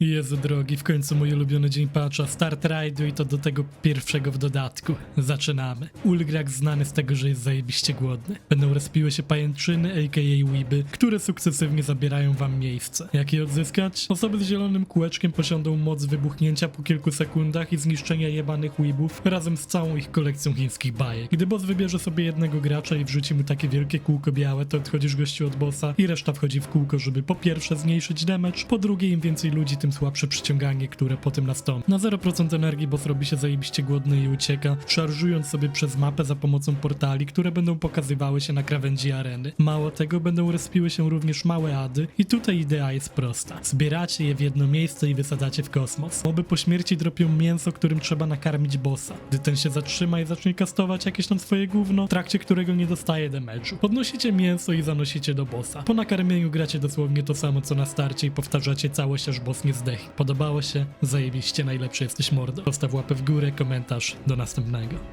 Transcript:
Jezu drogi, w końcu mój ulubiony dzień patcha, start rajdu i to do tego pierwszego w dodatku. Zaczynamy. Ulgrak znany z tego, że jest zajebiście głodny. Będą respiły się pajęczyny, a.k.a. weeby, które sukcesywnie zabierają wam miejsce. Jak je odzyskać? Osoby z zielonym kółeczkiem posiądą moc wybuchnięcia po kilku sekundach i zniszczenia jebanych weebów razem z całą ich kolekcją chińskich bajek. Gdy boss wybierze sobie jednego gracza i wrzuci mu takie wielkie kółko białe, to odchodzisz gościu od bossa i reszta wchodzi w kółko, żeby po pierwsze zmniejszyć damage, po drugie im więcej ludzi, tym słabsze przyciąganie, które potem nastąpi. Na 0% energii boss robi się zajebiście głodny i ucieka, szarżując sobie przez mapę za pomocą portali, które będą pokazywały się na krawędzi areny. Mało tego, będą respiły się również małe ady i tutaj idea jest prosta. Zbieracie je w jedno miejsce i wysadzacie w kosmos. Moby po śmierci dropią mięso, którym trzeba nakarmić bossa. Gdy ten się zatrzyma i zacznie kastować jakieś tam swoje gówno, w trakcie którego nie dostaje damage'u. Podnosicie mięso i zanosicie do bossa. Po nakarmieniu gracie dosłownie to samo co na starcie i powtarzacie całość aż boss nie zdech. Podobało się? Zajebiście, najlepszy jesteś mordo. Zostaw łapę w górę, komentarz, do następnego.